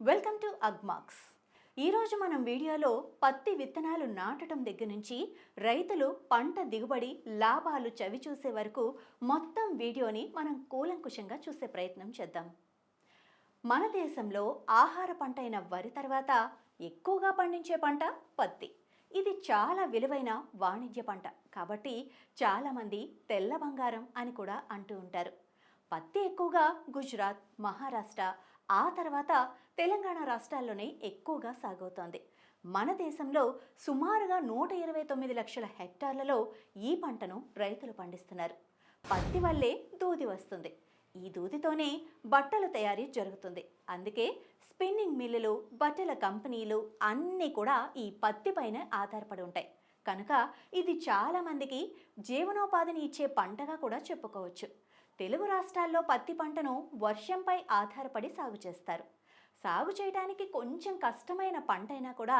Welcome to Agmax. ఈరోజు మనం వీడియోలో పత్తి విత్తనాలు నాటడం దగ్గర నుంచి రైతులు పంట దిగుబడి లాభాలు చవి చూసే వరకు మొత్తం వీడియోని మనం కూలంకుషంగా చూసే ప్రయత్నం చేద్దాం. మన దేశంలో ఆహార పంట అయిన వరి తర్వాత ఎక్కువగా పండించే పంట పత్తి. ఇది చాలా విలువైన వాణిజ్య పంట. కాబట్టి చాలామంది తెల్ల బంగారం అని కూడా అంటూ ఉంటారు. పత్తి ఎక్కువగా గుజరాత్ మహారాష్ట్ర ఆ తర్వాత తెలంగాణ రాష్ట్రాల్లోనే ఎక్కువగా సాగవుతోంది. మన దేశంలో సుమారుగా నూట ఇరవై తొమ్మిది లక్షల హెక్టార్లలో ఈ పంటను రైతులు పండిస్తున్నారు. పత్తి వల్లే దూది వస్తుంది. ఈ దూదితోనే బట్టల తయారీ జరుగుతుంది. అందుకే స్పిన్నింగ్ మిల్లులు బట్టల కంపెనీలు అన్నీ కూడా ఈ పత్తి పైన ఆధారపడి ఉంటాయి. కనుక ఇది చాలామందికి జీవనోపాధిని ఇచ్చే పంటగా కూడా చెప్పుకోవచ్చు. తెలుగు రాష్ట్రాల్లో పత్తి పంటను వర్షంపై ఆధారపడి సాగు చేస్తారు. సాగు చేయడానికి కొంచెం కష్టమైన పంట అయినా కూడా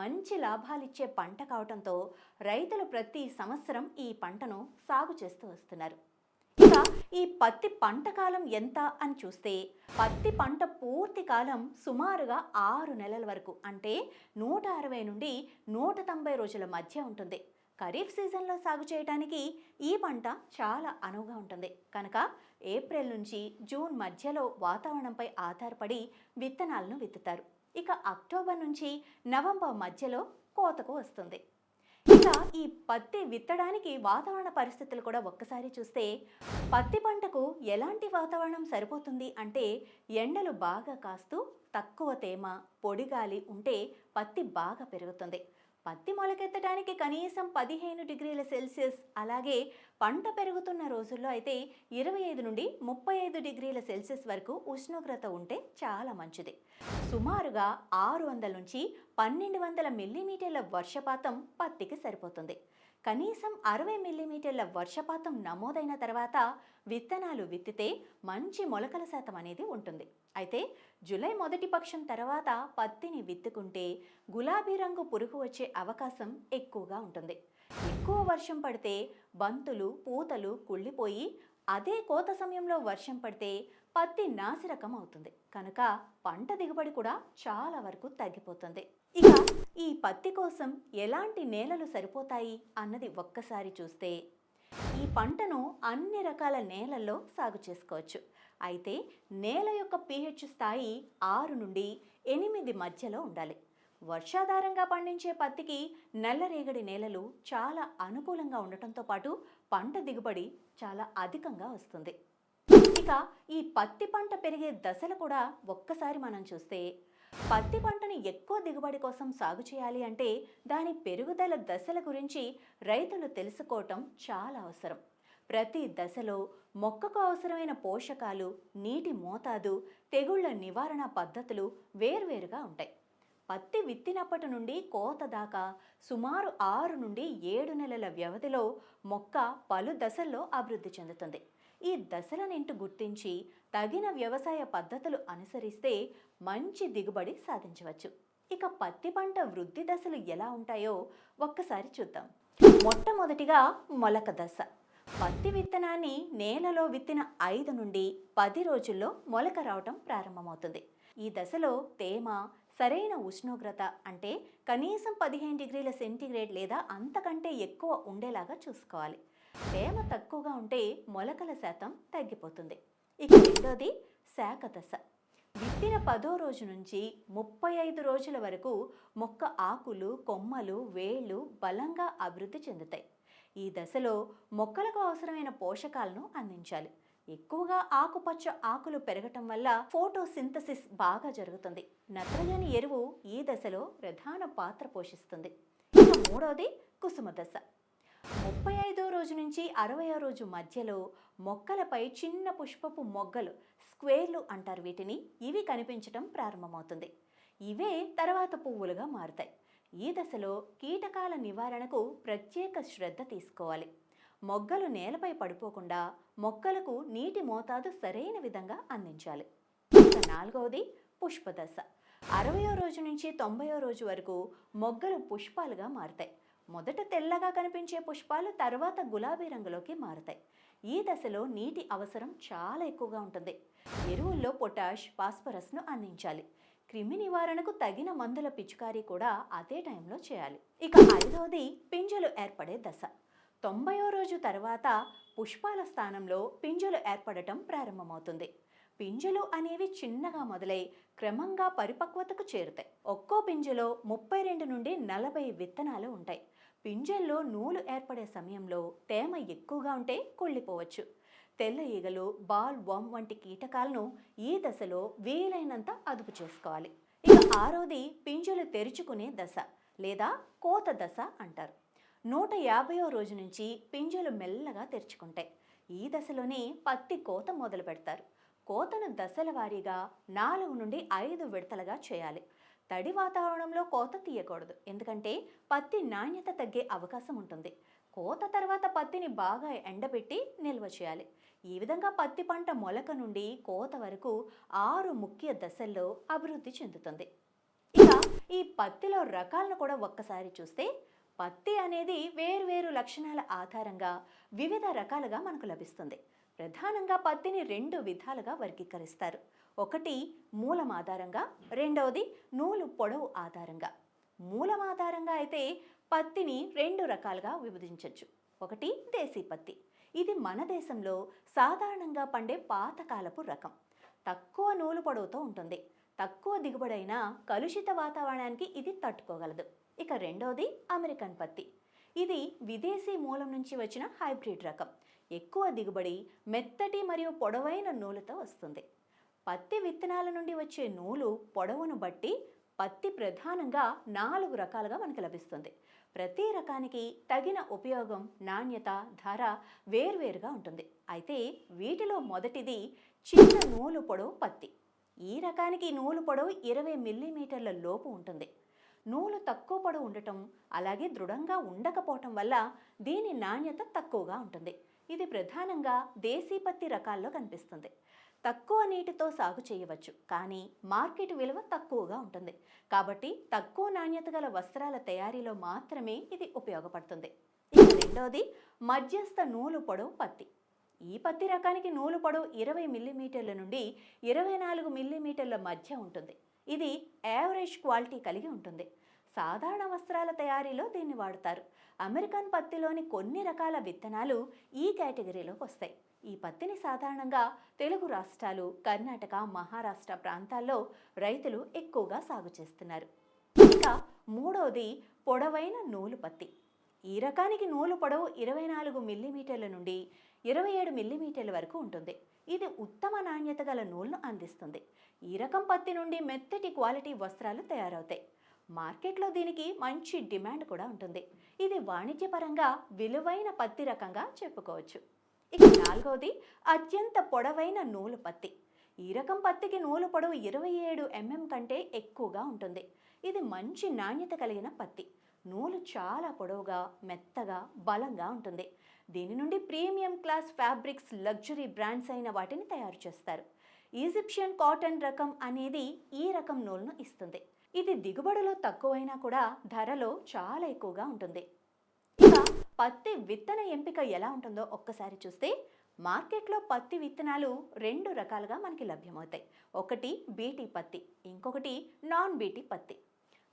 మంచి లాభాలిచ్చే పంట కావడంతో రైతులు ప్రతి సంవత్సరం ఈ పంటను సాగు చేస్తూ వస్తున్నారు. ఇక ఈ పత్తి పంట కాలం ఎంత అని చూస్తే పత్తి పంట పూర్తి కాలం సుమారుగా ఆరు నెలల వరకు అంటే నూట అరవై నుండి నూట తొంభై రోజుల మధ్య ఉంటుంది. ఖరీఫ్ సీజన్లో సాగు చేయడానికి ఈ పంట చాలా అనువుగా ఉంటుంది. కనుక ఏప్రిల్ నుంచి జూన్ మధ్యలో వాతావరణంపై ఆధారపడి విత్తనాలను విత్తుతారు. ఇక అక్టోబర్ నుంచి నవంబర్ మధ్యలో కోతకు వస్తుంది. ఇక ఈ పత్తి విత్తడానికి వాతావరణ పరిస్థితులు కూడా ఒక్కసారి చూస్తే పత్తి పంటకు ఎలాంటి వాతావరణం సరిపోతుంది అంటే ఎండలు బాగా కాస్తూ తక్కువ తేమ పొడిగాలి ఉంటే పత్తి బాగా పెరుగుతుంది. పత్తి మొలకెత్తడానికి కనీసం పదిహేను డిగ్రీల సెల్సియస్. అలాగే పంట పెరుగుతున్న రోజుల్లో అయితే ఇరవై ఐదు నుండి ముప్పై ఐదు డిగ్రీల సెల్సియస్ వరకు ఉష్ణోగ్రత ఉంటే చాలా మంచిది. సుమారుగా ఆరు వందల నుంచి పన్నెండు వందల మిల్లీమీటర్ల వర్షపాతం పత్తికి సరిపోతుంది. కనీసం అరవై మిల్లీమీటర్ల వర్షపాతం నమోదైన తర్వాత విత్తనాలు విత్తితే మంచి మొలకల శాతం అనేది ఉంటుంది. అయితే జూలై మొదటి పక్షం తర్వాత పత్తిని విత్తుకుంటే గులాబీ రంగు పురుగు వచ్చే అవకాశం ఎక్కువగా ఉంటుంది. ఎక్కువ వర్షం పడితే బంతులు పూతలు కుళ్ళిపోయి అదే కోత సమయంలో వర్షం పడితే పత్తి నాసిరకం అవుతుంది. కనుక పంట దిగుబడి కూడా చాలా వరకు తగ్గిపోతుంది. ఇక ఈ పత్తి కోసం ఎలాంటి నేలలు సరిపోతాయి అన్నది ఒక్కసారి చూస్తే ఈ పంటను అన్ని రకాల నేలల్లో సాగు చేసుకోవచ్చు. అయితే నేల యొక్క పీహెచ్ స్థాయి ఆరు నుండి ఎనిమిది మధ్యలో ఉండాలి. వర్షాధారంగా పండించే పత్తికి నల్లరేగడి నేలలు చాలా అనుకూలంగా ఉండటంతో పాటు పంట దిగుబడి చాలా అధికంగా వస్తుంది. ఇక ఈ పత్తి పంట పెరిగే దశలు కూడా ఒక్కసారి మనం చూస్తే పత్తి పంటను ఎక్కువ దిగుబడి కోసం సాగు చేయాలి అంటే దాని పెరుగుదల దశల గురించి రైతులు తెలుసుకోవటం చాలా అవసరం. ప్రతి దశలో మొక్కకు అవసరమైన పోషకాలు నీటి మోతాదు తెగుళ్ళ నివారణ పద్ధతులు వేర్వేరుగా ఉంటాయి. పత్తి విత్తినప్పటి నుండి కోత దాకా సుమారు ఆరు నుండి ఏడు నెలల వ్యవధిలో మొక్క పలు దశల్లో అభివృద్ధి చెందుతుంది. ఈ దశలనింటి గుర్తించి తగిన వ్యవసాయ పద్ధతులు అనుసరిస్తే మంచి దిగుబడి సాధించవచ్చు. ఇక పత్తి పంట వృద్ధి దశలు ఎలా ఉంటాయో ఒక్కసారి చూద్దాం. మొట్టమొదటిగా మొలక దశ. పత్తి విత్తనాన్ని నేలలో విత్తిన ఐదు నుండి పది రోజుల్లో మొలక రావటం ప్రారంభమవుతుంది. ఈ దశలో తేమ సరైన ఉష్ణోగ్రత అంటే కనీసం పదిహేను డిగ్రీల సెంటీగ్రేడ్ లేదా అంతకంటే ఎక్కువ ఉండేలాగా చూసుకోవాలి. తేమ తక్కువగా ఉంటే మొలకల శాతం తగ్గిపోతుంది. ఇక రెండోది శాఖ దశ విత్తిన పదో రోజు నుంచి ముప్పై ఐదు రోజుల వరకు మొక్క ఆకులు కొమ్మలు వేళ్ళు బలంగా అభివృద్ధి చెందుతాయి. ఈ దశలో మొక్కలకు అవసరమైన పోషకాలను అందించాలి. ఎక్కువగా ఆకుపచ్చ ఆకులు పెరగటం వల్ల ఫోటోసింథసిస్ బాగా జరుగుతుంది. నత్రజని ఎరువు ఈ దశలో ప్రధాన పాత్ర పోషిస్తుంది. ఇక మూడవది కుసుమ దశ ముప్పై ఐదో రోజు నుంచి అరవయో రోజు మధ్యలో మొక్కలపై చిన్న పుష్పపు మొగ్గలు స్క్వేర్లు అంటారు వీటిని. ఇవి కనిపించటం ప్రారంభమవుతుంది. ఇవే తర్వాత పువ్వులుగా మారుతాయి. ఈ దశలో కీటకాల నివారణకు ప్రత్యేక శ్రద్ధ తీసుకోవాలి. మొగ్గలు నేలపై పడిపోకుండా మొక్కలకు నీటి మోతాదు సరైన విధంగా అందించాలి. నాలుగవది పుష్పదశ. అరవయో రోజు నుంచి తొంభయో రోజు వరకు మొగ్గలు పుష్పాలుగా మారుతాయి. మొదట తెల్లగా కనిపించే పుష్పాలు తర్వాత గులాబీ రంగులోకి మారుతాయి. ఈ దశలో నీటి అవసరం చాలా ఎక్కువగా ఉంటుంది. ఎరువుల్లో పొటాష్ ఫాస్ఫరస్ను అందించాలి. క్రిమి నివారణకు తగిన మందుల పిచికారీ కూడా అదే టైంలో చేయాలి. ఇక ఐదవది పింజలు ఏర్పడే దశ. తొంభయో రోజు తర్వాత పుష్పాల స్థానంలో పింజలు ఏర్పడటం ప్రారంభమవుతుంది. పింజలు అనేవి చిన్నగా మొదలై క్రమంగా పరిపక్వతకు చేరుతాయి. ఒక్కో పింజలో ముప్పై రెండు నుండి నలభై విత్తనాలు ఉంటాయి. పింజల్లో నూలు ఏర్పడే సమయంలో తేమ ఎక్కువగా ఉంటే కుళ్ళిపోవచ్చు. తెల్ల ఈగలు బాల్ వామ్ వంటి కీటకాలను ఈ దశలో వీలైనంత అదుపు చేసుకోవాలి. ఇక ఆరోది పింజలు తెరుచుకునే దశ లేదా కోత దశ అంటారు. నూట యాభైవ రోజు నుంచి పింజలు మెల్లగా తెరుచుకుంటాయి ఈ దశలోనే పత్తి కోత మొదలు పెడతారు కోతను దశల వారీగా నాలుగు నుండి ఐదు విడతలుగా చేయాలి. తడి వాతావరణంలో కోత తీయకూడదు. ఎందుకంటే పత్తి నాణ్యత తగ్గే అవకాశం ఉంటుంది. కోత తర్వాత పత్తిని బాగా ఎండబెట్టి నిల్వ చేయాలి. ఈ విధంగా పత్తి పంట మొలక నుండి కోత వరకు ఆరు ముఖ్య దశల్లో అభివృద్ధి చెందుతుంది. ఇక ఈ పత్తిలో రకాలను కూడా ఒక్కసారి చూస్తే పత్తి అనేది వేర్వేరు లక్షణాల ఆధారంగా వివిధ రకాలుగా మనకు లభిస్తుంది. ప్రధానంగా పత్తిని రెండు విధాలుగా వర్గీకరిస్తారు. ఒకటి మూలం ఆధారంగా రెండవది నూలు పొడవు ఆధారంగా. మూలం ఆధారంగా అయితే పత్తిని రెండు రకాలుగా విభజించవచ్చు ఒకటి దేశీ పత్తి. ఇది మన దేశంలో సాధారణంగా పండే పాతకాలపు రకం. తక్కువ నూలు పొడవుతో ఉంటుంది. తక్కువ దిగుబడైన కలుషిత వాతావరణానికి ఇది తట్టుకోగలదు. ఇక రెండవది అమెరికన్ పత్తి. ఇది విదేశీ మూలం నుంచి వచ్చిన హైబ్రిడ్ రకం. ఎక్కువ దిగుబడి మెత్తటి మరియు పొడవైన నూలుతో వస్తుంది. పత్తి విత్తనాల నుండి వచ్చే నూలు పొడవును బట్టి పత్తి ప్రధానంగా నాలుగు రకాలుగా మనకు లభిస్తుంది. ప్రతి రకానికి తగిన ఉపయోగం నాణ్యత ధర వేర్వేరుగా ఉంటుంది. అయితే వీటిలో మొదటిది చిన్న నూలు పొడవు పత్తి. ఈ రకానికి నూలు పొడవు ఇరవై మిల్లీమీటర్ల లోపు ఉంటుంది. నూలు తక్కువ పొడవు ఉండటం అలాగే దృఢంగా ఉండకపోవటం వల్ల దీని నాణ్యత తక్కువగా ఉంటుంది. ఇది ప్రధానంగా దేశీ పత్తి రకాల్లో కనిపిస్తుంది. తక్కువ నీటితో సాగు చేయవచ్చు. కానీ మార్కెట్ విలువ తక్కువగా ఉంటుంది. కాబట్టి తక్కువ నాణ్యత గల వస్త్రాల తయారీలో మాత్రమే ఇది ఉపయోగపడుతుంది. ఇక రెండవది మధ్యస్థ నూలు పొడవు పత్తి. ఈ పత్తి రకానికి నూలు పొడవు ఇరవై మిల్లీమీటర్ల నుండి ఇరవై నాలుగు మిల్లీమీటర్ల మధ్య ఉంటుంది. ఇది యావరేజ్ క్వాలిటీ కలిగి ఉంటుంది. సాధారణ వస్త్రాల తయారీలో దీన్ని వాడతారు. అమెరికన్ పత్తిలోని కొన్ని రకాల విత్తనాలు ఈ కేటగిరీలోకి వస్తాయి. ఈ పత్తిని సాధారణంగా తెలుగు రాష్ట్రాలు కర్ణాటక మహారాష్ట్ర ప్రాంతాల్లో రైతులు ఎక్కువగా సాగు చేస్తున్నారు. ఇంకా మూడవది పొడవైన నూలు పత్తి. ఈ రకానికి నూలు పొడవు ఇరవై నాలుగు మిల్లీమీటర్ల నుండి ఇరవై ఏడు మిల్లీమీటర్ల వరకు ఉంటుంది. ఇది ఉత్తమ నాణ్యత గల నూలును అందిస్తుంది. ఈ రకం పత్తి నుండి మెత్తటి క్వాలిటీ వస్త్రాలు తయారవుతాయి. మార్కెట్లో దీనికి మంచి డిమాండ్ కూడా ఉంటుంది. ఇది వాణిజ్యపరంగా విలువైన పత్తి రకంగా చెప్పుకోవచ్చు. ఇక నాలుగవది అత్యంత పొడవైన నూలు పత్తి. ఈ రకం పత్తికి నూలు పొడవు ఇరవై ఏడు ఎంఎం కంటే ఎక్కువగా ఉంటుంది. ఇది మంచి నాణ్యత కలిగిన పత్తి. నూలు చాలా పొడవుగా మెత్తగా బలంగా ఉంటుంది. దీని నుండి premium class fabrics luxury brands అయిన వాటిని తయారు చేస్తారు. ఈజిప్షియన్ కాటన్ రకం అనేది ఈ రకం నూలును ఇస్తుంది. ఇది దిగుబడిలో తక్కువైనా కూడా ధరలో చాలా ఎక్కువగా ఉంటుంది. పత్తి విత్తన ఎంపిక ఎలా ఉంటుందో ఒక్కసారి చూస్తే మార్కెట్లో పత్తి విత్తనాలు రెండు రకాలుగా మనకి లభ్యమవుతాయి. ఒకటి బీటీ పత్తి ఇంకొకటి నాన్ బీటీ పత్తి.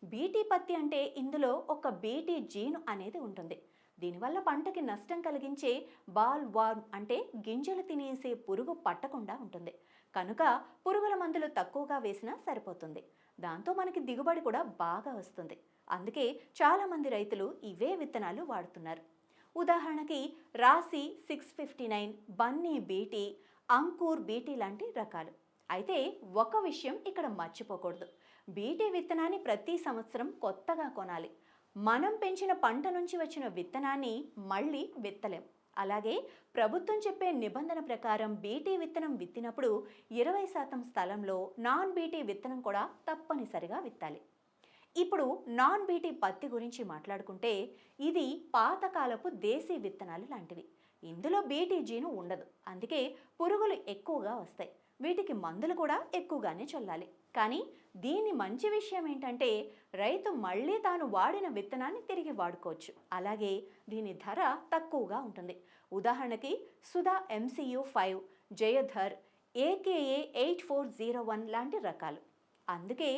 బీటీ పత్తి అంటే ఇందులో ఒక బీటీ జీను అనేది ఉంటుంది. దీనివల్ల పంటకి నష్టం కలిగించే బాల్ వార్మ్ అంటే గింజలు తినేసే పురుగు పట్టకుండా ఉంటుంది. కనుక పురుగుల మందులు తక్కువగా వేసినా సరిపోతుంది. దాంతో మనకి దిగుబడి కూడా బాగా వస్తుంది. అందుకే చాలామంది రైతులు ఇవే విత్తనాలు వాడుతున్నారు. ఉదాహరణకి Rasi six fifty nine Bunny BT Ankur BT లాంటి రకాలు. అయితే ఒక విషయం ఇక్కడ మర్చిపోకూడదు. బీటీ విత్తనాన్ని ప్రతి సంవత్సరం కొత్తగా కొనాలి. మనం పెంచిన పంట నుంచి వచ్చిన విత్తనాన్ని మళ్ళీ విత్తలేం. అలాగే ప్రభుత్వం చెప్పే నిబంధన ప్రకారం బీటీ విత్తనం విత్తినప్పుడు ఇరవై శాతం స్థలంలో నాన్ బీటీ విత్తనం కూడా తప్పనిసరిగా విత్తాలి. ఇప్పుడు నాన్ బీటీ పత్తి గురించి మాట్లాడుకుంటే ఇది పాతకాలపు దేశీ విత్తనాలు లాంటివి. ఇందులో బీటీ జీను ఉండదు. అందుకే పురుగులు ఎక్కువగా వస్తాయి. వీటికి మందులు కూడా ఎక్కువగానే చల్లాలి. కానీ దీని మంచి విషయం ఏంటంటే రైతు మళ్ళీ తాను వాడిన విత్తనాన్ని తిరిగి వాడుకోవచ్చు. అలాగే దీని ధర తక్కువగా ఉంటుంది. ఉదాహరణకి Sudha MCU five Jayadhar AKA eight four zero one లాంటి రకాలు. అందుకే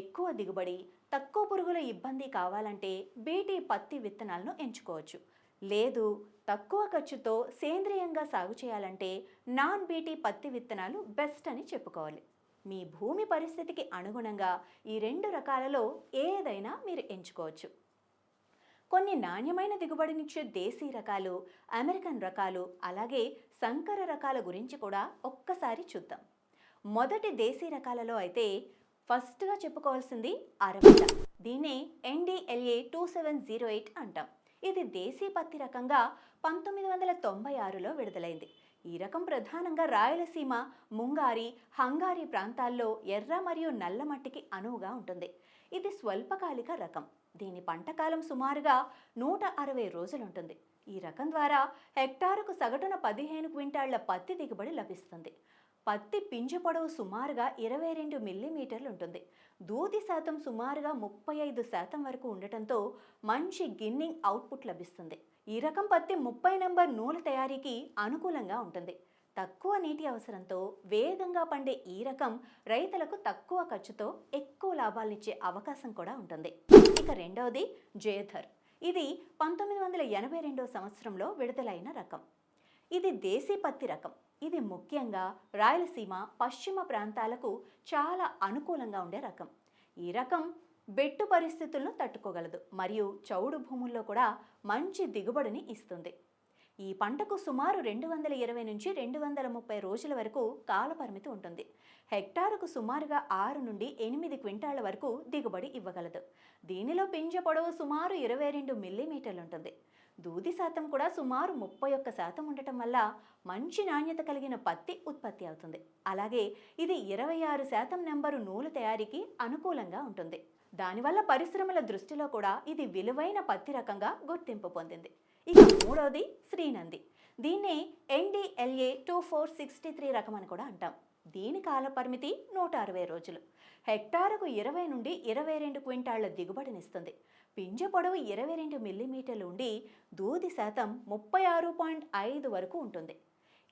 ఎక్కువ దిగుబడి తక్కువ పురుగుల ఇబ్బంది కావాలంటే బీటీ పత్తి విత్తనాలను ఎంచుకోవచ్చు. లేదు తక్కువ ఖర్చుతో సేంద్రియంగా సాగు చేయాలంటే నాన్ బీటీ పత్తి విత్తనాలు బెస్ట్ అని చెప్పుకోవాలి. మీ భూమి పరిస్థితికి అనుగుణంగా ఈ రెండు రకాలలో ఏదైనా మీరు ఎంచుకోవచ్చు. కొన్ని నాణ్యమైన దిగుబడినిచ్చే దేశీ రకాలు అమెరికన్ రకాలు అలాగే సంకర రకాల గురించి కూడా ఒక్కసారి చూద్దాం. మొదటి దేశీ రకాలలో అయితే ఫస్ట్గా చెప్పుకోవాల్సింది అరవింద దీన్నే NDLA two seven zero eight అంటాం. ఇది దేశీ పత్తి రకంగా పంతొమ్మిది వందల తొంభై ఆరులో విడుదలైంది. ఈ రకం ప్రధానంగా రాయలసీమ ముంగారి హంగారీ ప్రాంతాల్లో ఎర్ర మరియు నల్ల మట్టికి అనువుగా ఉంటుంది. ఇది స్వల్పకాలిక రకం. దీని పంటకాలం సుమారుగా నూట అరవై రోజులుంటుంది. ఈ రకం ద్వారా హెక్టారుకు సగటున పదిహేను క్వింటాళ్ళ పత్తి దిగుబడి లభిస్తుంది. పత్తి పింజ పొడవు సుమారుగా ఇరవై రెండు మిల్లీమీటర్లు ఉంటుంది దూది శాతం సుమారుగా ముప్పై ఐదు శాతం వరకు ఉండటంతో మంచి గిన్నింగ్ అవుట్పుట్ లభిస్తుంది. ఈ రకం పత్తి ముప్పై నంబర్ నూలు తయారీకి అనుకూలంగా ఉంటుంది. తక్కువ నీటి అవసరంతో వేగంగా పండే ఈ రకం రైతులకు తక్కువ ఖర్చుతో ఎక్కువ లాభాలనిచ్చే అవకాశం కూడా ఉంటుంది. ఇక రెండవది జయధర్ ఇది పంతొమ్మిది వందల ఎనభై రెండవ సంవత్సరంలో విడుదలైన రకం. ఇది దేశీ పత్తి రకం. ఇది ముఖ్యంగా రాయలసీమ పశ్చిమ ప్రాంతాలకు చాలా అనుకూలంగా ఉండే రకం. ఈ రకం బెట్టు పరిస్థితులను తట్టుకోగలదు. మరియు చౌడు భూముల్లో కూడా మంచి దిగుబడిని ఇస్తుంది. ఈ పంటకు సుమారు రెండు వందల ఇరవై నుంచి రెండు వందల ముప్పై రోజుల వరకు కాలపరిమితి ఉంటుంది. హెక్టారుకు సుమారుగా ఆరు నుండి ఎనిమిది క్వింటాళ్ళ వరకు దిగుబడి ఇవ్వగలదు. దీనిలో పింజ పొడవు సుమారు ఇరవై రెండు మిల్లీమీటర్లు ఉంటుంది. దూది శాతం కూడా సుమారు ముప్పై ఒక్క శాతం ఉండటం వల్ల మంచి నాణ్యత కలిగిన పత్తి ఉత్పత్తి అవుతుంది. అలాగే ఇది ఇరవై ఆరు శాతం నెంబరు నూలు తయారీకి అనుకూలంగా ఉంటుంది. దానివల్ల పరిశ్రమల దృష్టిలో కూడా ఇది విలువైన పత్తి రకంగా గుర్తింపు పొందింది. ఇక మూడవది శ్రీనంది. దీన్ని NDLA two four sixty three రకం అని కూడా అంటాం. దీని కాల పరిమితి నూట అరవై రోజులు. హెక్టారుకు ఇరవై నుండి ఇరవై రెండు క్వింటాళ్ళ దిగుబడినిస్తుంది. పింజ పొడవు ఇరవై రెండు మిల్లీమీటర్లు ఉండి దూది శాతం ముప్పై ఆరు పాయింట్ ఐదు వరకు ఉంటుంది.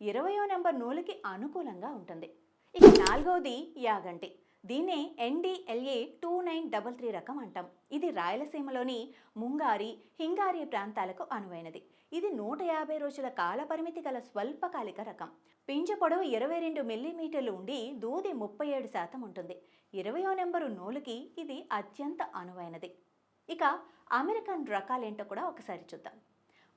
ఇరవయో నెంబర్ నూలుకి అనుకూలంగా ఉంటుంది. ఇక నాలుగవది యాగంటి. దీన్నే NDLA two nine double three రకం అంటాం. ఇది రాయలసీమలోని ముంగారి హింగారి ప్రాంతాలకు అనువైనది. ఇది నూట యాభై రోజుల కాల పరిమితి గల స్వల్పకాలిక రకం. పింజ పొడవు ఇరవై రెండు మిల్లీమీటర్లు ఉండి దూది ముప్పై ఏడు శాతం ఉంటుంది. ఇరవయో నెంబరు నూలుకి ఇది అత్యంత అనువైనది. ఇక అమెరికన్ రకాలేంటో కూడా ఒకసారి చూద్దాం.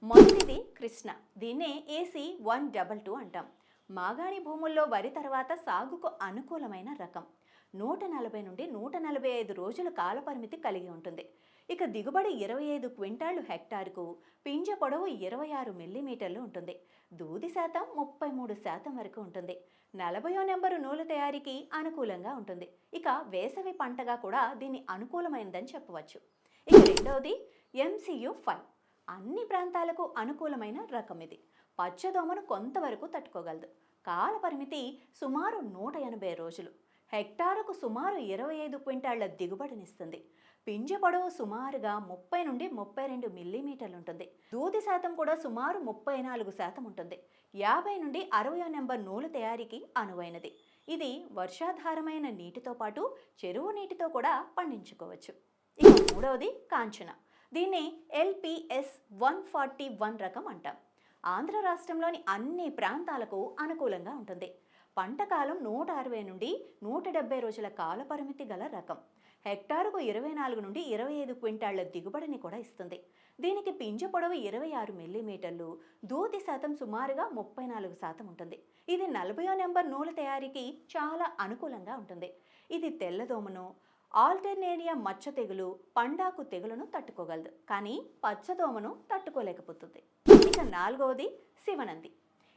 మొదటిది కృష్ణ. దీన్నే ఏసీ వన్ డబల్ టూ అంటాం. మాగాణి భూముల్లో వరి తర్వాత సాగుకు అనుకూలమైన రకం. నూట నలభై నుండి నూట నలభై ఐదు రోజుల కాలపరిమితి కలిగి ఉంటుంది. ఇక దిగుబడి ఇరవై ఐదు క్వింటాళ్ళు హెక్టార్కు పింజ పొడవు ఇరవై ఆరు మిల్లీమీటర్లు ఉంటుంది. దూది శాతం ముప్పై మూడు శాతం వరకు ఉంటుంది. నలభయో నెంబరు నూలు తయారీకి అనుకూలంగా ఉంటుంది. ఇక వేసవి పంటగా కూడా దీన్ని అనుకూలమైనదని చెప్పవచ్చు. ఇక రెండవది ఎంసీయు ఫైవ్ అన్ని ప్రాంతాలకు అనుకూలమైన రకం ఇది. పచ్చదోమను కొంతవరకు తట్టుకోగలదు. కాల పరిమితి సుమారు నూట ఎనభై రోజులు. హెక్టారుకు సుమారు ఇరవై ఐదు క్వింటాళ్ళ దిగుబడినిస్తుంది. పింజ పొడవు సుమారుగా ముప్పై నుండి ముప్పై రెండు మిల్లీమీటర్లు ఉంటుంది. దూది శాతం కూడా సుమారు ముప్పై నాలుగు శాతం ఉంటుంది. యాభై నుండి అరవై నెంబర్ నూలు తయారీకి అనువైనది. ఇది వర్షాధారమైన నీటితో పాటు చెరువు నీటితో కూడా పండించుకోవచ్చు. ఇక మూడవది కాంచన. దీన్ని ఎల్పిఎస్ వన్ ఫార్టీ వన్ రకం అంటాం. ఆంధ్ర రాష్ట్రంలోని అన్ని ప్రాంతాలకు అనుకూలంగా ఉంటుంది. పంటకాలం నూట అరవై నుండి నూట డెబ్బై రోజుల కాల పరిమితి గల రకం. హెక్టారుకు ఇరవై నాలుగు నుండి ఇరవై ఐదు క్వింటాళ్ళ దిగుబడిని కూడా ఇస్తుంది. దీనికి పింజ పొడవు ఇరవై ఆరు మిల్లీమీటర్లు దూతి శాతం సుమారుగా ముప్పై నాలుగు శాతం ఉంటుంది. ఇది నలభయో నెంబర్ నూలు తయారీకి చాలా అనుకూలంగా ఉంటుంది. ఇది తెల్లదోమను ఆల్టర్నేరియా మచ్చ తెగులు పండాకు తెగులను తట్టుకోగలదు. కానీ పచ్చదోమను తట్టుకోలేకపోతుంది. ఇక నాలుగవది Sivanandi.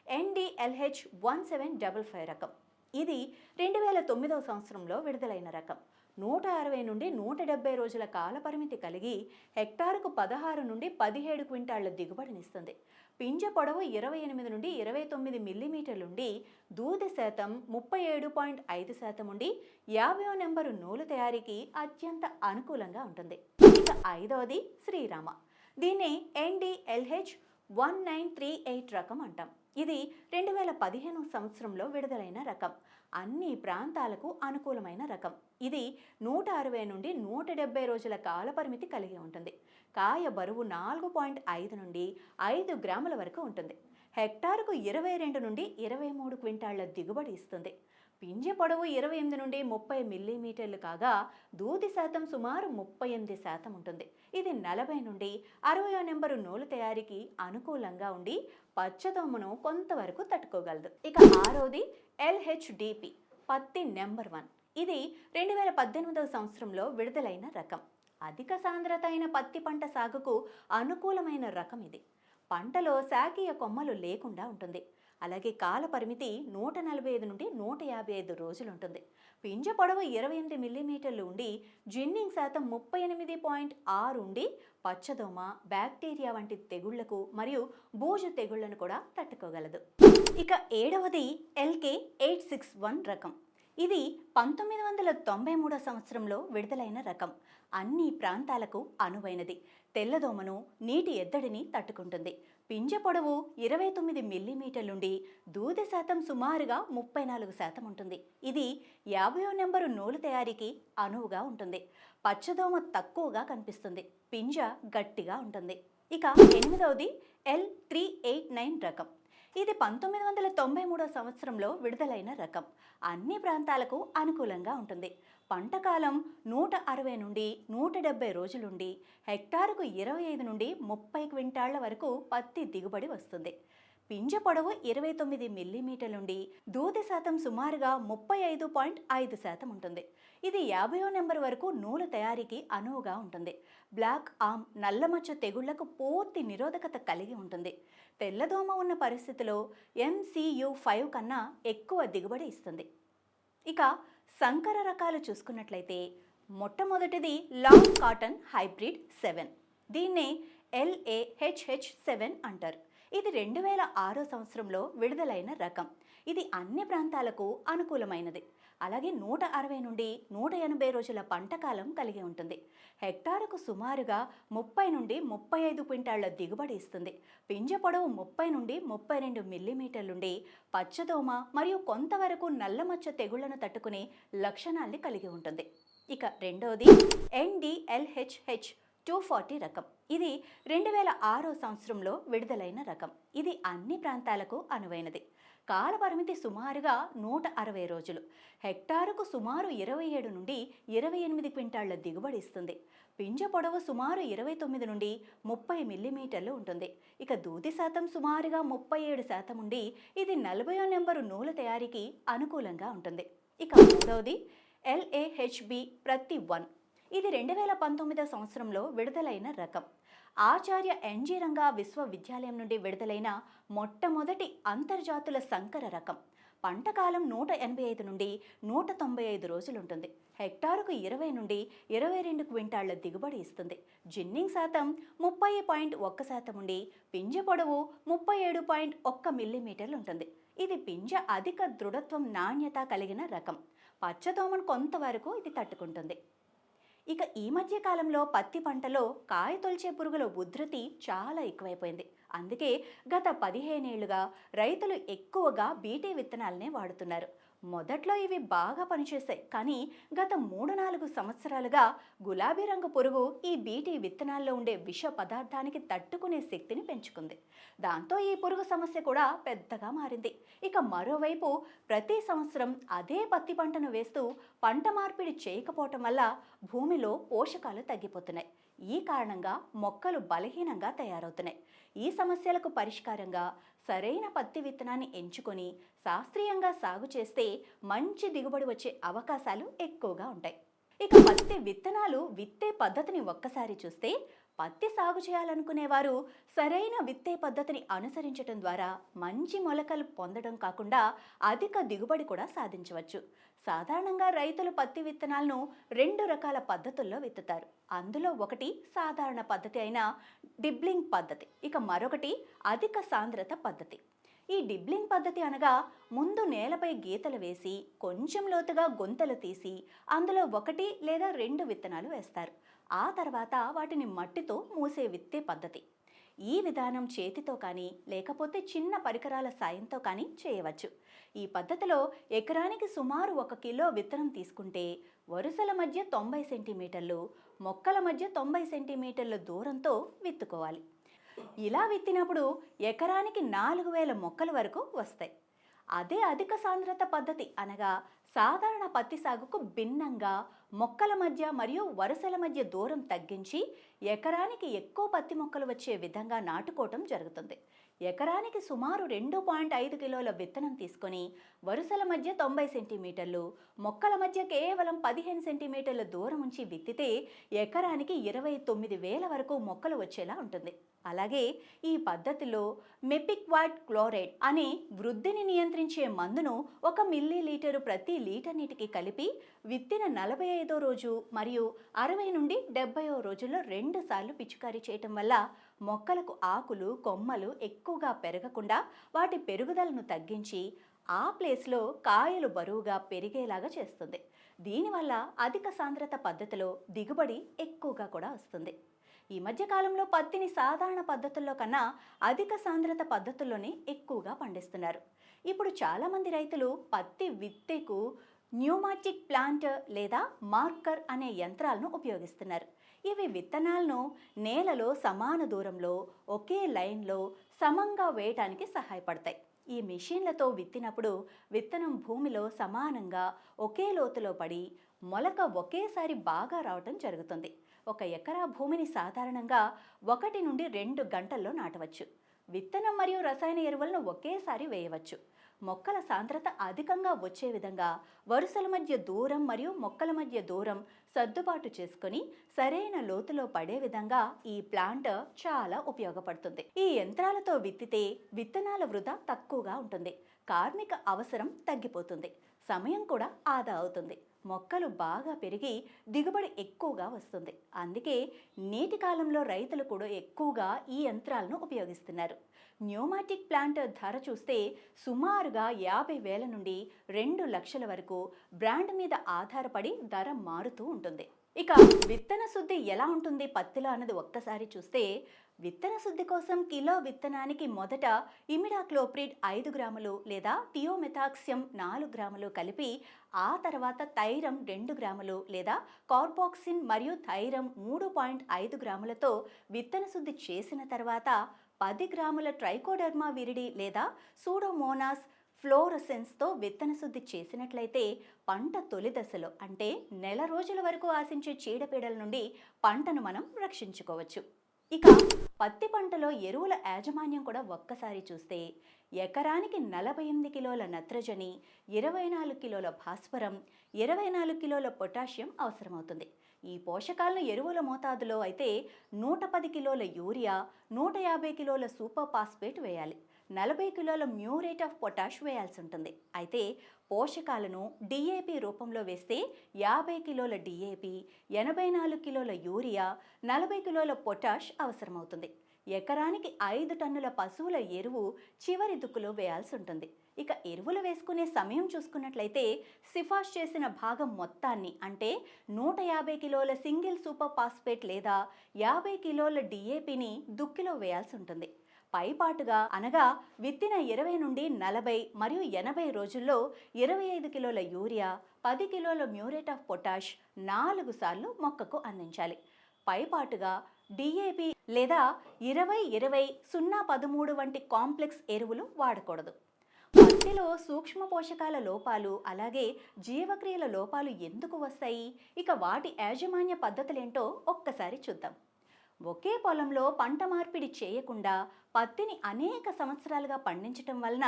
NDLH one seven double five రకం. ఇది రెండు వేల తొమ్మిదవ సంవత్సరంలో విడుదలైన రకం. నూట అరవై నుండి నూట డెబ్బై రోజుల కాల పరిమితి కలిగి హెక్టారుకు పదహారు నుండి పదిహేడు క్వింటాళ్ళ దిగుబడినిస్తుంది పింజ పొడవు ఇరవై ఎనిమిది నుండి ఇరవై తొమ్మిది మిల్లీమీటర్లుండి దూది శాతం ముప్పై ఏడు పాయింట్ ఐదు శాతం ఉండి యాభై నెంబరు నూలు తయారీకి అత్యంత అనుకూలంగా ఉంటుంది. ఇక ఐదవది శ్రీరామ. దీన్ని NDLH one nine three eight రకం అంటాం. ఇది రెండు వేల పదిహేను సంవత్సరంలో విడుదలైన రకం. అన్ని ప్రాంతాలకు అనుకూలమైన రకం. ఇది నూట అరవై నుండి నూట డెబ్బై రోజుల కాలపరిమితి కలిగి ఉంటుంది. కాయ బరువు నాలుగు పాయింట్ ఐదు నుండి ఐదు గ్రాముల వరకు ఉంటుంది. హెక్టారుకు ఇరవై రెండు నుండి ఇరవై మూడు క్వింటాళ్ళ దిగుబడి ఇస్తుంది. పింజ పొడవు ఇరవై ఎనిమిది నుండి ముప్పై మిల్లీమీటర్లు కాగా దూది శాతం సుమారు ముప్పై ఎనిమిది శాతం ఉంటుంది. ఇది నలభై నుండి అరవై నెంబరు నూలు తయారీకి అనుకూలంగా ఉండి పచ్చదోమను కొంతవరకు తట్టుకోగలదు. ఇక ఆరోది ఎల్హెచ్డిపి పత్తి నెంబర్ వన్. ఇది రెండు వేల పద్దెనిమిదవ సంవత్సరంలో విడుదలైన రకం. అధిక సాంద్రత అయిన పత్తి పంట సాగుకు అనుకూలమైన రకం ఇది. పంటలో శాకీయ కొమ్మలు లేకుండా ఉంటుంది. అలాగే కాల పరిమితి నూట నలభై ఐదు నుండి నూట యాభై ఐదు రోజులు ఉంటుంది పింజ పొడవు ఇరవై ఎనిమిది మిల్లీమీటర్లు ఉండి జిన్నింగ్ శాతం ముప్పై ఎనిమిది పాయింట్ ఆరు ఉండి పచ్చదోమ బ్యాక్టీరియా వంటి తెగుళ్ళకు మరియు బూజు తెగుళ్ళను కూడా తట్టుకోగలదు. ఇక ఏడవది ఎల్కే ఎయిట్ సిక్స్ వన్ రకం. ఇది పంతొమ్మిది వందల తొంభై మూడో సంవత్సరంలో విడుదలైన రకం. అన్ని ప్రాంతాలకు అనువైనది. తెల్లదోమను నీటి ఎద్దడిని తట్టుకుంటుంది. పింజ పొడవు ఇరవై తొమ్మిది మిల్లీమీటర్లుండి దూది శాతం సుమారుగా ముప్పై నాలుగు శాతం ఉంటుంది. ఇది యాభయో నెంబరు నూలు తయారీకి అనువుగా ఉంటుంది. పచ్చదోమ తక్కువగా కనిపిస్తుంది. పింజ గట్టిగా ఉంటుంది. ఇక ఎనిమిదవది ఎల్ త్రీ ఎయిట్ నైన్ రకం. ఇది పంతొమ్మిది వందల తొంభై మూడో సంవత్సరంలో విడుదలైన రకం. అన్ని ప్రాంతాలకు అనుకూలంగా ఉంటుంది. పంటకాలం నూట అరవై నుండి నూట డెబ్బై రోజులుండి. హెక్టారుకు ఇరవై ఐదు నుండి ముప్పై క్వింటాళ్ళ వరకు పత్తి దిగుబడి వస్తుంది. పింజ పొడవు ఇరవై తొమ్మిది మిల్లీమీటర్లుండి దూది శాతం సుమారుగా ముప్పై ఐదు పాయింట్ ఐదు శాతం ఉంటుంది. ఇది యాభయో నెంబర్ వరకు నూలు తయారీకి అనువుగా ఉంటుంది. బ్లాక్ ఆమ్ నల్లమచ్చ తెగుళ్ళకు పూర్తి నిరోధకత కలిగి ఉంటుంది. తెల్లదోమ ఉన్న పరిస్థితిలో ఎంసీయు ఫైవ్ కన్నా ఎక్కువ దిగుబడి ఇస్తుంది. ఇక సంకర రకాలు చూసుకున్నట్లయితే మొట్టమొదటిది లాంగ్ కాటన్ హైబ్రిడ్ సెవెన్. దీన్నే ఎల్ఏహెచ్హెచ్ సెవెన్ అంటారు. ఇది రెండు వేల ఆరో సంవత్సరంలో విడుదలైన రకం. ఇది అన్ని ప్రాంతాలకు అనుకూలమైనది. అలాగే నూట అరవై నుండి నూట ఎనభై రోజుల పంటకాలం కలిగి ఉంటుంది. హెక్టారుకు సుమారుగా ముప్పై నుండి ముప్పై ఐదు క్వింటాళ్ళ దిగుబడి ఇస్తుంది. పింజ పొడవు ముప్పై నుండి ముప్పై రెండు మిల్లీమీటర్లుండి పచ్చదోమ మరియు కొంతవరకు నల్లమచ్చ తెగుళ్ళను తట్టుకునే లక్షణాల్ని కలిగి ఉంటుంది. ఇక రెండవది ఎన్డిఎల్హెచ్హెచ్ టూ ఫార్టీ రకం. ఇది రెండు వేల ఆరో సంవత్సరంలో విడుదలైన రకం. ఇది అన్ని ప్రాంతాలకు అనువైనది. కాలపరిమితి సుమారుగా నూట అరవై రోజులు. హెక్టారుకు సుమారు ఇరవై ఏడు నుండి ఇరవై ఎనిమిది క్వింటాళ్ళ దిగుబడి ఇస్తుంది. పింజ పొడవు సుమారు ఇరవై తొమ్మిది నుండి ముప్పై మిల్లీమీటర్లు ఉంటుంది. ఇక దూది శాతం సుమారుగా ముప్పై ఏడు శాతం ఉండి ఇది నలభయో నెంబరు నూల తయారీకి అనుకూలంగా ఉంటుంది. ఇక మూడవది ఎల్ఏహెచ్బి ప్రతి వన్. ఇది రెండు వేల పంతొమ్మిదో సంవత్సరంలో విడుదలైన రకం. ఆచార్య ఎన్జీ రంగా విశ్వవిద్యాలయం నుండి విడుదలైన మొట్టమొదటి అంతర్జాతుల సంకర రకం. పంటకాలం నూట ఎనభై ఐదు నుండి నూట తొంభై ఐదు రోజులుంటుంది. హెక్టారుకు ఇరవై నుండి ఇరవై రెండు క్వింటాళ్ళ దిగుబడి ఇస్తుంది. జిన్నింగ్ శాతం ముప్పై పాయింట్ ఒక్క శాతం ఉండి పింజ పొడవు ముప్పై ఏడు పాయింట్ ఒక్క మిల్లీమీటర్లు ఉంటుంది ఇది పింజ అధిక దృఢత్వం నాణ్యత కలిగిన రకం. పచ్చదోమను కొంతవరకు ఇది తట్టుకుంటుంది. ఇక ఈ మధ్య కాలంలో పత్తి పంటలో కాయ తొలిచే పురుగుల ఉధృతి చాలా ఎక్కువైపోయింది. అందుకే గత పదిహేనేళ్ళుగా రైతులు ఎక్కువగా బీటీ విత్తనాలనే వాడుతున్నారు. మొదట్లో ఇవి బాగా పనిచేశాయి కానీ గత మూడు నాలుగు సంవత్సరాలుగా గులాబీ రంగు పురుగు ఈ బీటీ విత్తనాల్లో ఉండే విష పదార్థానికి తట్టుకునే శక్తిని పెంచుకుంది. దాంతో ఈ పురుగు సమస్య కూడా పెద్దగా మారింది. ఇక మరోవైపు ప్రతి సంవత్సరం అదే పత్తి పంటను వేస్తూ పంట మార్పిడి చేయకపోవటం వల్ల భూమిలో పోషకాలు తగ్గిపోతున్నాయి. ఈ కారణంగా మొక్కలు బలహీనంగా తయారవుతున్నాయి. ఈ సమస్యలకు పరిష్కారంగా సరైన పత్తి విత్తనాన్ని ఎంచుకొని శాస్త్రీయంగా సాగు చేస్తే మంచి దిగుబడి వచ్చే అవకాశాలు ఎక్కువగా ఉంటాయి. ఇక పత్తి విత్తనాలు విత్తే పద్ధతిని ఒక్కసారి చూస్తే పత్తి సాగు చేయాలనుకునేవారు సరైన విత్తే పద్ధతిని అనుసరించడం ద్వారా మంచి మొలకలు పొందడం కాకుండా అధిక దిగుబడి కూడా సాధించవచ్చు. సాధారణంగా రైతులు పత్తి విత్తనాలను రెండు రకాల పద్ధతుల్లో విత్తుతారు. అందులో ఒకటి సాధారణ పద్ధతి అయిన డిబ్లింగ్ పద్ధతి ఇక మరొకటి అధిక సాంద్రత పద్ధతి. ఈ డిబ్లింగ్ పద్ధతి అనగా ముందు నేలపై గీతలు వేసి కొంచెం లోతుగా గొంతలు తీసి అందులో ఒకటి లేదా రెండు విత్తనాలు వేస్తారు. ఆ తర్వాత వాటిని మట్టితో మూసే విత్తే పద్ధతి. ఈ విధానం చేతితో కానీ లేకపోతే చిన్న పరికరాల సాయంతో కానీ చేయవచ్చు. ఈ పద్ధతిలో ఎకరానికి సుమారు ఒక కిలో విత్తనం తీసుకుంటే వరుసల మధ్య తొంభై సెంటీమీటర్లు మొక్కల మధ్య తొంభై సెంటీమీటర్ల దూరంతో విత్తుకోవాలి. ఇలా విత్తినప్పుడు ఎకరానికి నాలుగు వేల మొక్కల వరకు వస్తాయి. అదే అధిక సాంద్రత పద్ధతి అనగా సాధారణ పత్తి సాగుకు భిన్నంగా మొక్కల మధ్య మరియు వరుసల మధ్య దూరం తగ్గించి ఎకరానికి ఎక్కువ పత్తి మొక్కలు వచ్చే విధంగా నాటుకోవటం జరుగుతుంది. ఎకరానికి సుమారు రెండు పాయింట్ ఐదు కిలోల విత్తనం తీసుకొని వరుసల మధ్య తొంభై సెంటీమీటర్లు మొక్కల మధ్య కేవలం పదిహేను సెంటీమీటర్ల దూరం ఉంచి విత్తితే ఎకరానికి ఇరవై తొమ్మిది వేల వరకు మొక్కలు వచ్చేలా ఉంటుంది. అలాగే ఈ పద్ధతిలో మెపిక్వాట్ క్లోరైడ్ అనే వృద్ధిని నియంత్రించే మందును ఒక మిల్లీ లీటరు ప్రతి లీటర్ నీటికి కలిపి విత్తిన నలభై ఐదో రోజు మరియు అరవై నుండి డెబ్బయో రోజుల్లో రెండు సార్లు పిచికారీ చేయటం వల్ల మొక్కలకు ఆకులు కొమ్మలు ఎక్కువగా పెరగకుండా వాటి పెరుగుదలను తగ్గించి ఆ ప్లేస్లో కాయలు బరువుగా పెరిగేలాగా చేస్తుంది. దీనివల్ల అధిక సాంద్రత పద్ధతిలో దిగుబడి ఎక్కువగా కూడా వస్తుంది. ఈ మధ్యకాలంలో పత్తిని సాధారణ పద్ధతుల్లో కన్నా అధిక సాంద్రత పద్ధతుల్లోనే ఎక్కువగా పండిస్తున్నారు. ఇప్పుడు చాలామంది రైతులు పత్తి విత్తెకు న్యూమాటిక్ ప్లాంట్ లేదా మార్కర్ అనే యంత్రాలను ఉపయోగిస్తున్నారు. ఇవి విత్తనాలను నేలలో సమాన దూరంలో ఒకే లైన్లో సమంగా వేయటానికి సహాయపడతాయి. ఈ మిషన్లతో విత్తినప్పుడు విత్తనం భూమిలో సమానంగా ఒకే లోతులో పడి మొలక ఒకేసారి బాగా రావటం జరుగుతుంది. ఒక ఎకరా భూమిని సాధారణంగా ఒకటి నుండి రెండు గంటల్లో నాటవచ్చు. విత్తనం మరియు రసాయన ఎరువులను ఒకేసారి వేయవచ్చు. మొక్కల సాంద్రత అధికంగా వచ్చే విధంగా వరుసల మధ్య దూరం మరియు మొక్కల మధ్య దూరం సర్దుబాటు చేసుకొని సరైన లోతులో పడే విధంగా ఈ ప్లాంట్ చాలా ఉపయోగపడుతుంది. ఈ యంత్రాలతో విత్తితే విత్తనాల వృధా తక్కువగా ఉంటుంది. కార్మిక అవసరం తగ్గిపోతుంది. సమయం కూడా ఆదా అవుతుంది. మొక్కలు బాగా పెరిగి దిగుబడి ఎక్కువగా వస్తుంది. అందుకే నేటి కాలంలో రైతులు కూడా ఎక్కువగా ఈ యంత్రాలను ఉపయోగిస్తున్నారు. న్యూమాటిక్ ప్లాంట్ ధర చూస్తే సుమారుగా యాభై వేల నుండి రెండు లక్షల వరకు బ్రాండ్ మీద ఆధారపడి ధర మారుతూ ఉంటుంది. ఇక విత్తన శుద్ధి ఎలా ఉంటుంది పత్తిలో అన్నది ఒక్కసారి చూస్తే విత్తన శుద్ధి కోసం కిలో విత్తనానికి మొదట ఇమిడాక్లోప్రిడ్ ఐదు గ్రాములు లేదా థియోమెథాక్సియం నాలుగు గ్రాములు కలిపి ఆ తర్వాత థైరం రెండు గ్రాములు లేదా కార్బాక్సిన్ మరియు థైరం మూడు పాయింట్ ఐదు గ్రాములతో విత్తన శుద్ధి చేసిన తర్వాత పది గ్రాముల ట్రైకోడర్మా విరిడి లేదా సూడోమోనాస్ ఫ్లోరసెన్స్తో విత్తన శుద్ధి చేసినట్లయితే పంట తొలి దశలో అంటే నెల రోజుల వరకు ఆశించే చీడపీడల నుండి పంటను మనం రక్షించుకోవచ్చు. ఇక పత్తి పంటలో ఎరువుల యాజమాన్యం కూడా ఒక్కసారి చూస్తే ఎకరానికి నలభై ఎనిమిది కిలోల నత్రజని ఇరవై నాలుగు కిలోల భాస్వరం ఇరవై నాలుగు కిలోల పొటాషియం అవసరమవుతుంది. ఈ పోషకాలను ఎరువుల మోతాదులో అయితే నూట పది కిలోల యూరియా నూట యాభై కిలోల సూపర్ ఫాస్ఫేట్ వేయాలి. నలభై కిలోల మ్యూరేట్ ఆఫ్ పొటాష్ వేయాల్సి ఉంటుంది. అయితే పోషకాలను డిఏపి రూపంలో వేస్తే యాభై కిలోల డిఏపి ఎనభై నాలుగు కిలోల యూరియా నలభై కిలోల పొటాష్ అవసరమవుతుంది. ఎకరానికి ఐదు టన్నుల పశువుల ఎరువు చివరి దుక్కులో వేయాల్సి ఉంటుంది. ఇక ఎరువులు వేసుకునే సమయం చూసుకున్నట్లయితే సిఫార్సు చేసిన భాగం మొత్తాన్ని అంటే నూట యాభై కిలోల సింగిల్ సూపర్ ఫాస్ఫేట్ లేదా యాభై కిలోల డిఏపిని దుక్కిలో వేయాల్సి ఉంటుంది. పైపాటుగా అనగా విత్తిన ఇరవై నుండి నలభై మరియు ఎనభై రోజుల్లో ఇరవై ఐదు కిలోల యూరియా పది కిలోల మ్యూరేట్ ఆఫ్ పొటాష్ నాలుగు సార్లు మొక్కకు అందించాలి. పైపాటుగా డిఏపి లేదా ఇరవై ఇరవై సున్నా పదమూడు వంటి కాంప్లెక్స్ ఎరువులు వాడకూడదు. పత్తిలో సూక్ష్మ పోషకాల లోపాలు అలాగే జీవక్రియల లోపాలు ఎందుకు వస్తాయి? ఇక వాటి యాజమాన్య పద్ధతులేంటో ఒక్కసారి చూద్దాం. ఒకే పొలంలో పంట మార్పిడి చేయకుండా పత్తిని అనేక సంవత్సరాలుగా పండించటం వలన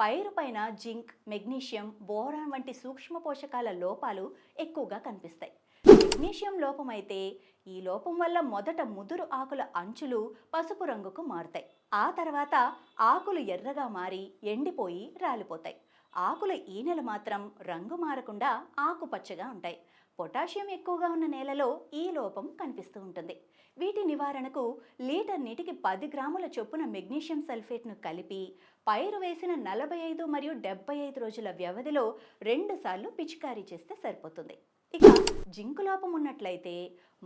పైరు పైన జింక్ మెగ్నీషియం బోరాన్ వంటి సూక్ష్మ పోషకాల లోపాలు ఎక్కువగా కనిపిస్తాయి. మెగ్నీషియం లోపం అయితే ఈ లోపం వల్ల మొదట ముదురు ఆకుల అంచులు పసుపు రంగుకు మారుతాయి. ఆ తర్వాత ఆకులు ఎర్రగా మారి ఎండిపోయి రాలిపోతాయి. ఆకుల ఈనెలు మాత్రం రంగు మారకుండా ఆకుపచ్చగా ఉంటాయి. పొటాషియం ఎక్కువగా ఉన్న నేలలో ఈ లోపం కనిపిస్తూ ఉంటుంది. వీటి నివారణకు లీటర్ నీటికి పది గ్రాముల చొప్పున మెగ్నీషియం సల్ఫేట్ను కలిపి పైరు వేసిన నలభై ఐదు మరియు డెబ్బై ఐదు రోజుల వ్యవధిలో రెండుసార్లు పిచికారీ చేస్తే సరిపోతుంది. ఇక జింకు లోపం ఉన్నట్లయితే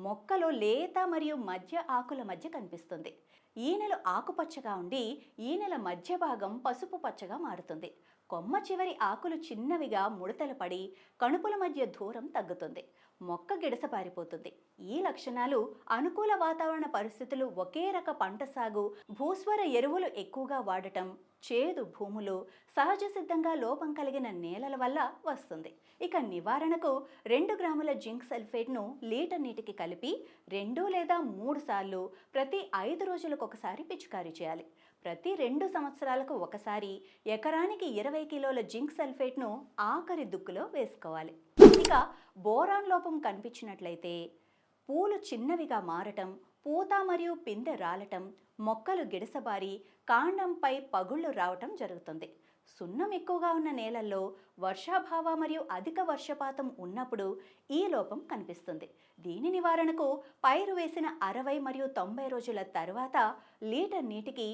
మొక్కలో లేత మరియు మధ్య ఆకుల మధ్య కనిపిస్తుంది. ఈనెలు ఆకుపచ్చగా ఉండి ఈనెల మధ్య భాగం పసుపు పచ్చగా మారుతుంది. కొమ్మ చివరి ఆకులు చిన్నవిగా ముడతలు పడి కణుపుల మధ్య దూరం తగ్గుతుంది. మొక్క గిడసపారిపోతుంది ఈ లక్షణాలు అనుకూల వాతావరణ పరిస్థితులు ఒకే రక పంట సాగు భూస్వర ఎరువులు ఎక్కువగా వాడటం చేదు భూములు సహజ సిద్ధంగా లోపం కలిగిన నేలల వల్ల వస్తుంది. ఇక నివారణకు రెండు గ్రాముల జింక్ సల్ఫేట్ను లీటర్ నీటికి కలిపి రెండు లేదా మూడు సార్లు ప్రతి ఐదు రోజులకు ఒకసారి పిచికారీ చేయాలి. ప్రతి రెండు సంవత్సరాలకు ఒకసారి ఎకరానికి ఇరవై కిలోల జింక్ సల్ఫేట్ను ఆఖరి దుక్కులో వేసుకోవాలి. ఇక బోరాన్ లోపం కనిపించినట్లయితే పూలు చిన్నవిగా మారటం పూత మరియు పిందె రాలటం మొక్కలు గిడసబారి కాండంపై పగుళ్ళు రావటం జరుగుతుంది. సున్నం ఎక్కువగా ఉన్న నేలల్లో వర్షాభావ మరియు అధిక వర్షపాతం ఉన్నప్పుడు ఈ లోపం కనిపిస్తుంది. దీని నివారణకు పైరు వేసిన అరవై మరియు తొంభై రోజుల తర్వాత లీటర్ నీటికి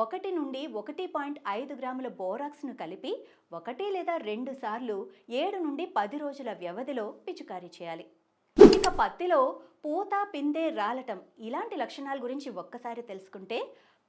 ఒకటి నుండి ఒకటి పాయింట్ ఐదు గ్రాముల బోరాక్స్ను కలిపి ఒకటి లేదా రెండు సార్లు ఏడు నుండి పది రోజుల వ్యవధిలో పిచికారీ చేయాలి. ఇక పత్తిలో పూత పిందె రాలటం ఇలాంటి లక్షణాల గురించి ఒక్కసారి తెలుసుకుంటే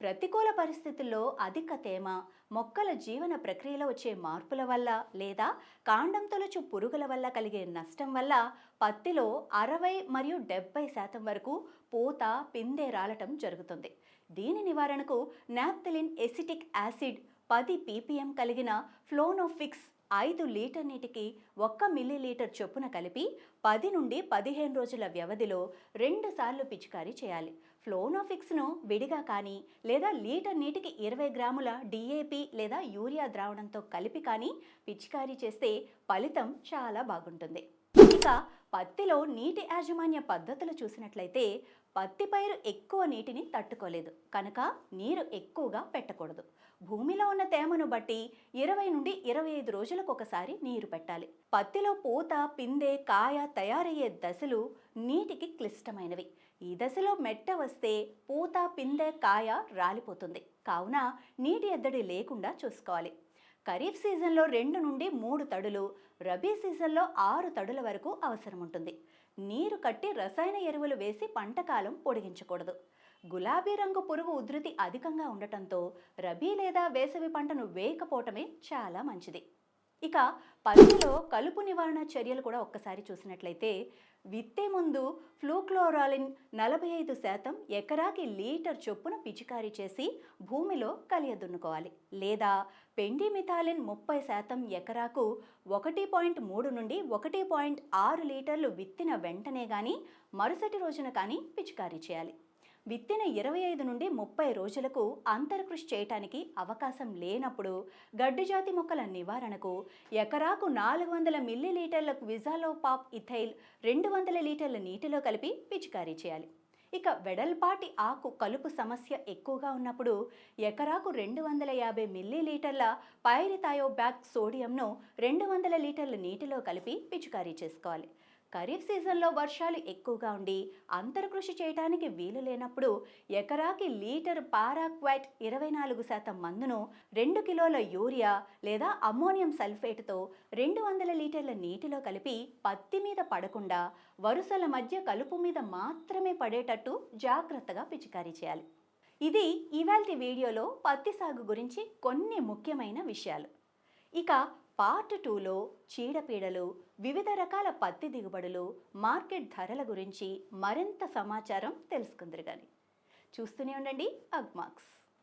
ప్రతికూల పరిస్థితుల్లో అధిక తేమ మొక్కల జీవన ప్రక్రియలో వచ్చే మార్పుల వల్ల లేదా కాండం తొలచు పురుగుల వల్ల కలిగే నష్టం వల్ల పత్తిలో అరవై మరియు డెబ్బై శాతం వరకు పూత పిందె రాలటం జరుగుతుంది. దీని నివారణకు నాప్థలిన్ ఎసిటిక్ యాసిడ్ పది పీపీఎం కలిగిన ఫ్లోనోఫిక్స్ ఐదు లీటర్ నీటికి ఒక్క మిల్లీలీటర్ చొప్పున కలిపి పది నుండి పదిహేను రోజుల వ్యవధిలో రెండు సార్లు పిచికారీ చేయాలి. ఫ్లోనోఫిక్స్ను విడిగా కానీ లేదా లీటర్ నీటికి ఇరవై గ్రాముల డిఏపి లేదా యూరియా ద్రావణంతో కలిపి కానీ పిచికారీ చేస్తే ఫలితం చాలా బాగుంటుంది. ఇక పత్తిలో నీటి యాజమాన్య పద్ధతులు చూసినట్లయితే పత్తి పైరు ఎక్కువ నీటిని తట్టుకోలేదు. కనుక నీరు ఎక్కువగా పెట్టకూడదు. భూమిలో ఉన్న తేమను బట్టి ఇరవై నుండి ఇరవై ఐదు రోజులకు ఒకసారి నీరు పెట్టాలి. పత్తిలో పూత పిందె కాయ తయారయ్యే దశలు నీటికి క్లిష్టమైనవి. ఈ దశలో మెట్ట వస్తే పూత పిందె కాయ రాలిపోతుంది. కావున నీటి ఎద్దడి లేకుండా చూసుకోవాలి. ఖరీఫ్ సీజన్లో రెండు నుండి మూడు తడులు రబీ సీజన్లో ఆరు తడుల వరకు అవసరం ఉంటుంది నీరు కట్టి రసాయన ఎరువులు వేసి పంటకాలం పొడిగించకూడదు. గులాబీ రంగు పురుగు ఉధృతి అధికంగా ఉండటంతో రబీ లేదా వేసవి పంటను వేయకపోవటమే చాలా మంచిది. ఇక పత్తిలో కలుపు నివారణ చర్యలు కూడా ఒక్కసారి చూసినట్లయితే విత్తే ముందు ఫ్లూక్లోరాలిన్ నలభై ఐదు శాతం ఎకరాకి లీటర్ చొప్పున పిచికారీ చేసి భూమిలో కలియదున్నుకోవాలి. లేదా పెండిమిథాలిన్ ముప్పై శాతం ఎకరాకు ఒకటి పాయింట్ మూడు నుండి ఒకటి పాయింట్ ఆరు లీటర్లు విత్తిన వెంటనే కానీ మరుసటి రోజున కానీ పిచికారీ చేయాలి. విత్తిన ఇరవై ఐదు నుండి ముప్పై రోజులకు అంతర్కృషి చేయటానికి అవకాశం లేనప్పుడు గడ్డి జాతి మొక్కల నివారణకు ఎకరాకు నాలుగు వందల మిల్లీలీటర్లకు విజాలో పాప్ ఇథైల్ రెండు వందల లీటర్ల నీటిలో కలిపి పిచికారీ చేయాలి. ఇక వెడల్పాటి ఆకు కలుపు సమస్య ఎక్కువగా ఉన్నప్పుడు ఎకరాకు రెండు వందల యాభై మిల్లీలీటర్ల పైరిథాయోబ్యాక్ సోడియంను రెండు వందల లీటర్ల నీటిలో కలిపి పిచికారీ చేసుకోవాలి. ఖరీఫ్ సీజన్లో వర్షాలు ఎక్కువగా ఉండి అంతర్కృషి చేయడానికి వీలు లేనప్పుడు ఎకరాకి లీటర్ పారాక్వైట్ ఇరవై నాలుగు శాతం మందును రెండు కిలోల యూరియా లేదా అమ్మోనియం సల్ఫేట్తో రెండు వందల లీటర్ల నీటిలో కలిపి పత్తి మీద పడకుండా వరుసల మధ్య కలుపు మీద మాత్రమే పడేటట్టు జాగ్రత్తగా పిచికారీ చేయాలి. ఇది ఇవాల్టి వీడియోలో పత్తి సాగు గురించి కొన్ని ముఖ్యమైన విషయాలు. ఇక పార్ట్ టూలో చీడపీడలు వివిధ రకాల పత్తి దిగుబడులు మార్కెట్ ధరల గురించి మరింత సమాచారం తెలుసుకుందరు కానీ చూస్తూనే ఉండండి అగ్మాక్స్